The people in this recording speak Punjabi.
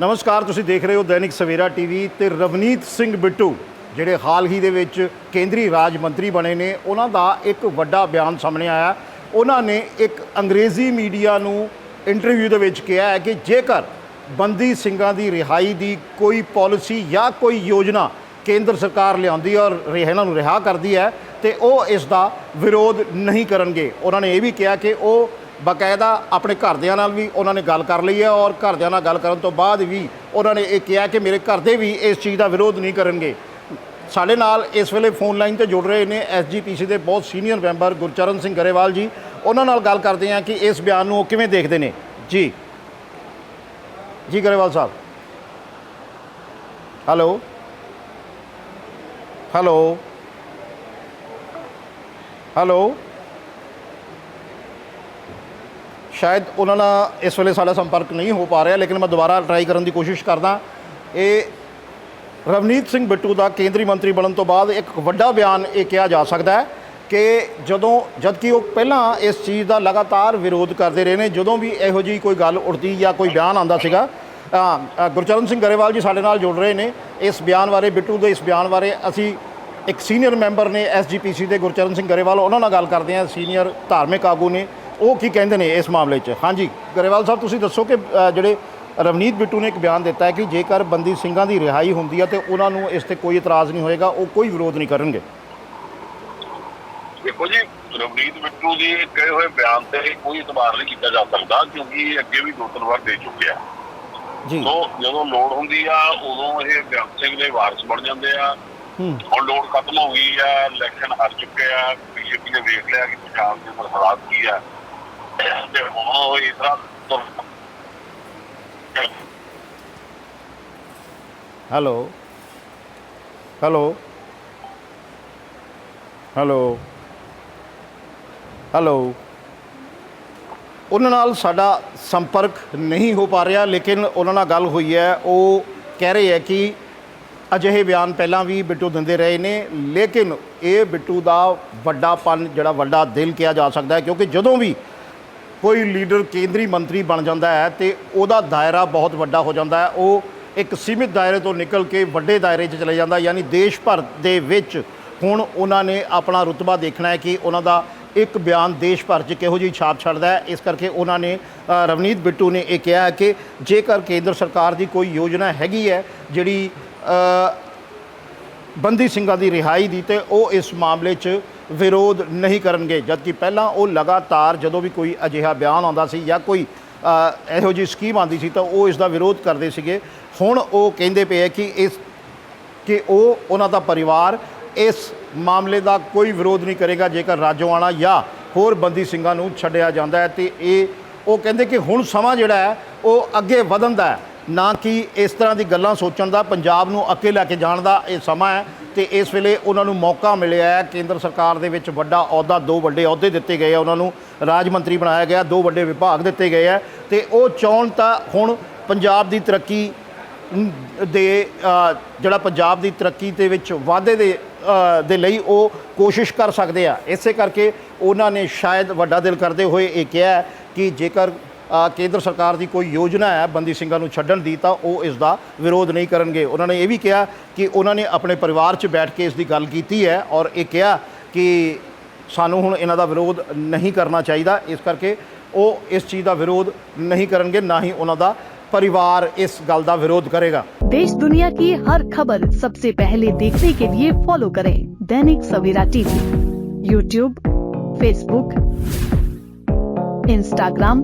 ਨਮਸਕਾਰ, ਤੁਸੀਂ ਦੇਖ ਰਹੇ ਹੋ ਦੈਨਿਕ ਸਵੇਰਾ ਟੀਵੀ ਤੇ ਰਵਨੀਤ ਸਿੰਘ ਬਿੱਟੂ, ਜਿਹੜੇ ਹਾਲ ਹੀ ਦੇ ਵਿੱਚ ਕੇਂਦਰੀ ਰਾਜ ਮੰਤਰੀ ਬਣੇ ਨੇ, ਉਹਨਾਂ ਦਾ ਇੱਕ ਵੱਡਾ ਬਿਆਨ ਸਾਹਮਣੇ ਆਇਆ। ਉਹਨਾਂ ਨੇ ਇੱਕ ਅੰਗਰੇਜ਼ੀ ਮੀਡੀਆ ਨੂੰ ਇੰਟਰਵਿਊ ਦੇ ਵਿੱਚ ਕਿਹਾ ਹੈ ਕਿ ਜੇਕਰ ਬੰਦੀ ਸਿੰਘਾਂ ਦੀ ਰਿਹਾਈ ਦੀ ਕੋਈ ਪਾਲਿਸੀ ਜਾਂ ਕੋਈ ਯੋਜਨਾ ਕੇਂਦਰ ਸਰਕਾਰ ਲਿਆਉਂਦੀ ਹੈ ਔਰ ਰਿਹ- ਇਹਨਾਂ ਨੂੰ ਰਿਹਾ ਕਰਦੀ ਹੈ, ਤੇ ਉਹ ਇਸ ਦਾ ਵਿਰੋਧ ਨਹੀਂ ਕਰਨਗੇ। ਉਹਨਾਂ ਨੇ ਇਹ ਵੀ ਕਿਹਾ ਕਿ ਉਹ ਬਕਾਇਦਾ ਆਪਣੇ ਘਰਦਿਆਂ ਨਾਲ ਵੀ ਉਹਨਾਂ ਨੇ ਗੱਲ ਕਰ ਲਈ ਹੈ ਔਰ ਘਰਦਿਆਂ ਨਾਲ ਗੱਲ ਕਰਨ ਤੋਂ ਬਾਅਦ ਵੀ ਉਹਨਾਂ ਨੇ ਇਹ ਕਿਹਾ ਕਿ ਮੇਰੇ ਘਰ ਦੇ ਵੀ ਇਸ ਚੀਜ਼ ਦਾ ਵਿਰੋਧ ਨਹੀਂ ਕਰਨਗੇ। ਸਾਡੇ ਨਾਲ ਇਸ ਵੇਲੇ ਫੋਨ ਲਾਈਨ ਤੇ ਜੁੜ ਰਹੇ ਨੇ ਐਸਜੀਪੀਸੀ ਦੇ ਬਹੁਤ ਸੀਨੀਅਰ ਮੈਂਬਰ ਗੁਰਚਰਨ ਸਿੰਘ ਗਰੇਵਾਲ ਜੀ। ਉਹਨਾਂ ਨਾਲ ਗੱਲ ਕਰਦੇ ਹਾਂ ਕਿ ਇਸ ਬਿਆਨ ਨੂੰ ਉਹ ਕਿਵੇਂ ਦੇਖਦੇ ਨੇ। ਜੀ। ਜੀ Grewal Sahib. Hello. Hello. Hello. ਸ਼ਾਇਦ ਉਹਨਾਂ ਨਾਲ ਇਸ ਵੇਲੇ ਸਾਡਾ ਸੰਪਰਕ ਨਹੀਂ ਹੋ ਪਾ ਰਿਹਾ ਲੇਕਿਨ ਮੈਂ ਦੁਬਾਰਾ ਟਰਾਈ ਕਰਨ ਦੀ ਕੋਸ਼ਿਸ਼ ਕਰਦਾ ਇਹ ਰਵਨੀਤ ਸਿੰਘ ਬਿੱਟੂ ਦਾ ਕੇਂਦਰੀ ਮੰਤਰੀ ਬਣਨ ਤੋਂ ਬਾਅਦ ਇੱਕ ਵੱਡਾ ਬਿਆਨ ਇਹ ਕਿਹਾ ਜਾ ਸਕਦਾ ਹੈ ਕਿ ਜਦੋਂ ਜਦਕਿ ਉਹ ਪਹਿਲਾਂ ਇਸ ਚੀਜ਼ ਦਾ ਲਗਾਤਾਰ ਵਿਰੋਧ ਕਰਦੇ ਰਹੇ ਨੇ ਜਦੋਂ ਵੀ ਇਹੋ ਜਿਹੀ ਕੋਈ ਗੱਲ ਉੱਠਦੀ ਜਾਂ ਕੋਈ ਬਿਆਨ ਆਉਂਦਾ ਸੀਗਾ ਗੁਰਚਰਨ ਸਿੰਘ ਗਰੇਵਾਲ ਜੀ ਸਾਡੇ ਨਾਲ ਜੁੜ ਰਹੇ ਨੇ ਇਸ ਬਿਆਨ ਬਾਰੇ ਬਿੱਟੂ ਦੇ ਇਸ ਬਿਆਨ ਬਾਰੇ ਅਸੀਂ ਇੱਕ ਸੀਨੀਅਰ ਮੈਂਬਰ ਨੇ ਐਸਜੀਪੀਸੀ ਦੇ ਗੁਰਚਰਨ ਸਿੰਘ ਗਰੇਵਾਲ ਉਹਨਾਂ ਨਾਲ ਗੱਲ ਕਰਦੇ ਹਾਂ ਸੀਨੀਅਰ ਧਾਰਮਿਕ ਆਗੂ ਨੇ ਉਹ ਕੀ ਕਹਿੰਦੇ ਨੇ ਇਸ ਮਾਮਲੇ 'ਚ? ਹਾਂਜੀ ਗਰੇਵਾਲ ਸਾਹਿਬ ਤੁਸੀਂ ਦੱਸੋ ਕਿ ਜਿਹੜੇ ਰਵਨੀਤ ਬਿੱਟੂ ਨੇ ਇੱਕ ਬਿਆਨ ਦਿੱਤਾ ਹੈ ਕਿ ਜੇਕਰ ਬੰਦੀ ਸਿੰਘਾਂ ਦੀ ਰਿਹਾਈ ਹੁੰਦੀ ਹੈ ਤੇ ਉਹਨਾਂ ਨੂੰ ਇਸ ਤੇ ਕੋਈ ਇਤਰਾਜ਼ ਨਹੀਂ ਹੋਏਗਾ ਉਹ ਕੋਈ ਵਿਰੋਧ ਨਹੀਂ ਕਰਨਗੇ। ਦੇਖੋ ਜੀ ਰਵਨੀਤ ਬਿੱਟੂ ਜੀ ਕਹੇ ਹੋਏ ਬਿਆਨ ਤੇ ਕੋਈ ਇਤਬਾਰ ਨਹੀਂ ਕੀਤਾ ਜਾ ਸਕਦਾ ਕਿਉਂਕਿ ਇਹ ਅੱਗੇ ਵੀ ਦੋ ਤਿੰਨ ਵਾਰ ਦੇ ਚੁੱਕਿਆ ਜੀ। ਸੋ ਜਦੋਂ ਲੋੜ ਹੁੰਦੀ ਆ ਉਦੋਂ ਇਹ ਬਿਆਨ ਸਿੰਘ ਦੇ ਵਾਰਸ ਬਣ ਜਾਂਦੇ ਆ। ਹੁਣ ਲੋੜ ਖਤਮ ਹੋ ਗਈ ਆ ਇਲੈਕਸ਼ਨ ਹਾਰ ਚੁੱਕੇ ਆ ਬੀਜੇਪੀ ਨੇ ਵੇਖ ਲਿਆ ਕਿ ਪੰਜਾਬ ਦੇ ਹਾਲਾਤ ਕੀ ਆ। ਤੇ ਹੁਣ ਉਹ ਇਸ ਹੈਲੋ ਹੈਲੋ ਹੈਲੋ ਹੈਲੋ ਉਹਨਾਂ ਨਾਲ ਸਾਡਾ ਸੰਪਰਕ ਨਹੀਂ ਹੋ ਪਾ ਰਿਹਾ, ਲੇਕਿਨ ਉਹਨਾਂ ਨਾਲ ਗੱਲ ਹੋਈ ਹੈ। ਉਹ ਕਹਿ ਰਹੇ ਹੈ ਕਿ ਅਜਿਹੇ ਬਿਆਨ ਪਹਿਲਾਂ ਵੀ ਬਿੱਟੂ ਦਿੰਦੇ ਰਹੇ ਨੇ, ਲੇਕਿਨ ਇਹ ਬਿੱਟੂ ਦਾ ਵੱਡਾਪਨ ਜਿਹੜਾ ਵੱਡਾ ਦਿਲ ਕਿਹਾ ਜਾ ਸਕਦਾ ਹੈ, ਕਿਉਂਕਿ ਜਦੋਂ ਵੀ ਕੋਈ ਲੀਡਰ ਕੇਂਦਰੀ ਮੰਤਰੀ ਬਣ ਜਾਂਦਾ ਹੈ ਤੇ ਉਹਦਾ ਦਾਇਰਾ ਬਹੁਤ ਵੱਡਾ ਹੋ ਜਾਂਦਾ ਹੈ। ਉਹ ਇੱਕ ਸੀਮਿਤ ਦਾਇਰੇ ਤੋਂ ਨਿਕਲ ਕੇ ਵੱਡੇ ਦਾਇਰੇ 'ਚ ਚਲੇ ਜਾਂਦਾ, ਯਾਨੀ ਦੇਸ਼ ਭਰ ਦੇ ਵਿੱਚ ਹੁਣ ਉਹਨਾਂ ਨੇ ਆਪਣਾ ਰੁਤਬਾ ਦੇਖਣਾ ਹੈ ਕਿ ਉਹਨਾਂ ਦਾ ਇੱਕ ਬਿਆਨ ਦੇਸ਼ ਭਰ 'ਚ ਕਿਹੋ ਜਿਹੀ ਛਾਪ ਛੱਡਦਾ ਹੈ। ਇਸ ਕਰਕੇ ਉਹਨਾਂ ਨੇ ਰਵਨੀਤ ਬਿੱਟੂ ਨੇ ਇਹ ਕਿਹਾ ਕਿ ਜੇਕਰ ਕੇਂਦਰ ਸਰਕਾਰ ਦੀ ਕੋਈ ਯੋਜਨਾ ਹੈਗੀ ਹੈ ਜਿਹੜੀ ਬੰਦੀ ਸਿੰਘਾਂ ਦੀ ਰਿਹਾਈ ਦੀ ਤੇ ਉਹ ਇਸ ਮਾਮਲੇ 'ਚ ਵਿਰੋਧ ਨਹੀਂ ਕਰਨਗੇ, ਜਦਕਿ ਪਹਿਲਾਂ ਉਹ ਲਗਾਤਾਰ ਜਦੋਂ ਵੀ ਕੋਈ ਅਜਿਹਾ ਬਿਆਨ ਆਉਂਦਾ ਸੀ ਜਾਂ ਕੋਈ ਇਹੋ ਜਿਹੀ ਸਕੀਮ ਆਉਂਦੀ ਸੀ ਤਾਂ ਉਹ ਇਸ ਦਾ ਵਿਰੋਧ ਕਰਦੇ ਸੀਗੇ। ਹੁਣ ਉਹ ਕਹਿੰਦੇ ਪਏ ਆ ਕਿ ਇਸ, ਕਿ ਉਹ, ਉਹਨਾਂ ਦਾ ਪਰਿਵਾਰ ਇਸ ਮਾਮਲੇ ਦਾ ਕੋਈ ਵਿਰੋਧ ਨਹੀਂ ਕਰੇਗਾ, ਜੇਕਰ ਰਾਜੋਆਣਾ ਜਾਂ ਹੋਰ ਬੰਦੀ ਸਿੰਘਾਂ ਨੂੰ ਛੱਡਿਆ ਜਾਂਦਾ ਹੈ। ਤੇ ਇਹ, ਉਹ ਕਹਿੰਦੇ ਕਿ ਹੁਣ ਸਮਾਂ ਜਿਹੜਾ ਹੈ, ਉਹ ਅੱਗੇ ਵਧਣ ਦਾ ਹੈ। ਨਾ ਕਿ ਇਸ ਤਰ੍ਹਾਂ ਦੀ ਗੱਲਾਂ ਸੋਚਣ ਦਾ, ਪੰਜਾਬ ਨੂੰ ਅੱਗੇ ਲੈ ਕੇ ਜਾਣ ਦਾ ਇਹ ਸਮਾਂ ਹੈ ਤੇ ਇਸ ਵੇਲੇ ਉਹਨਾਂ ਨੂੰ ਮੌਕਾ ਮਿਲਿਆ ਹੈ। ਕੇਂਦਰ ਸਰਕਾਰ ਦੇ ਵਿੱਚ ਵੱਡਾ ਅਹੁਦਾ, ਦੋ ਵੱਡੇ ਅਹੁਦੇ ਦਿੱਤੇ ਗਏ ਆ ਉਹਨਾਂ ਨੂੰ, ਰਾਜ ਮੰਤਰੀ ਬਣਾਇਆ ਗਿਆ, ਦੋ ਵੱਡੇ ਵਿਭਾਗ ਦਿੱਤੇ ਗਏ ਆ ਤੇ ਉਹ ਚਾਹੁਣ ਤਾਂ ਹੁਣ ਪੰਜਾਬ ਦੀ ਤਰੱਕੀ ਦੇ ਜਿਹੜਾ ਪੰਜਾਬ ਦੀ ਤਰੱਕੀ ਦੇ ਵਿੱਚ ਵਾਧੇ ਦੇ ਦੇ ਲਈ ਉਹ ਕੋਸ਼ਿਸ਼ ਕਰ ਸਕਦੇ ਆ। ਇਸੇ ਕਰਕੇ ਉਹਨਾਂ ਨੇ ਸ਼ਾਇਦ ਵੱਡਾ ਦਿਲ ਕਰਦੇ ਹੋਏ ਇਹ ਕਿਹਾ ਕਿ ਜੇਕਰ ਕੇਂਦਰ ਸਰਕਾਰ ਦੀ ਕੋਈ ਯੋਜਨਾ ਹੈ ਬੰਦੀ ਸਿੰਘਾਂ ਨੂੰ ਛੱਡਣ ਦੀ ਤਾਂ ਉਹ ਇਸ ਦਾ ਵਿਰੋਧ ਨਹੀਂ ਕਰਨਗੇ ਉਹਨਾਂ ਨੇ ਇਹ ਵੀ ਕਿਹਾ ਕਿ ਉਹਨਾਂ ਨੇ ਆਪਣੇ ਪਰਿਵਾਰ 'ਚ ਬੈਠ ਕੇ ਇਸ ਦੀ ਗੱਲ ਕੀਤੀ ਹੈ ਔਰ ਇਹ ਕਿਹਾ ਕਿ ਸਾਨੂੰ ਹੁਣ ਇਹਨਾਂ ਦਾ ਵਿਰੋਧ ਨਹੀਂ ਕਰਨਾ ਚਾਹੀਦਾ ਇਸ ਕਰਕੇ ਉਹ ਇਸ ਚੀਜ਼ ਦਾ ਵਿਰੋਧ ਨਹੀਂ ਕਰਨਗੇ ਨਾ ਹੀ ਉਹਨਾਂ ਦਾ परिवार इस गल का विरोध करेगा देश दुनिया की हर खबर सबसे पहले देखने के लिए फॉलो करें Dainik Savera TV YouTube Facebook Instagram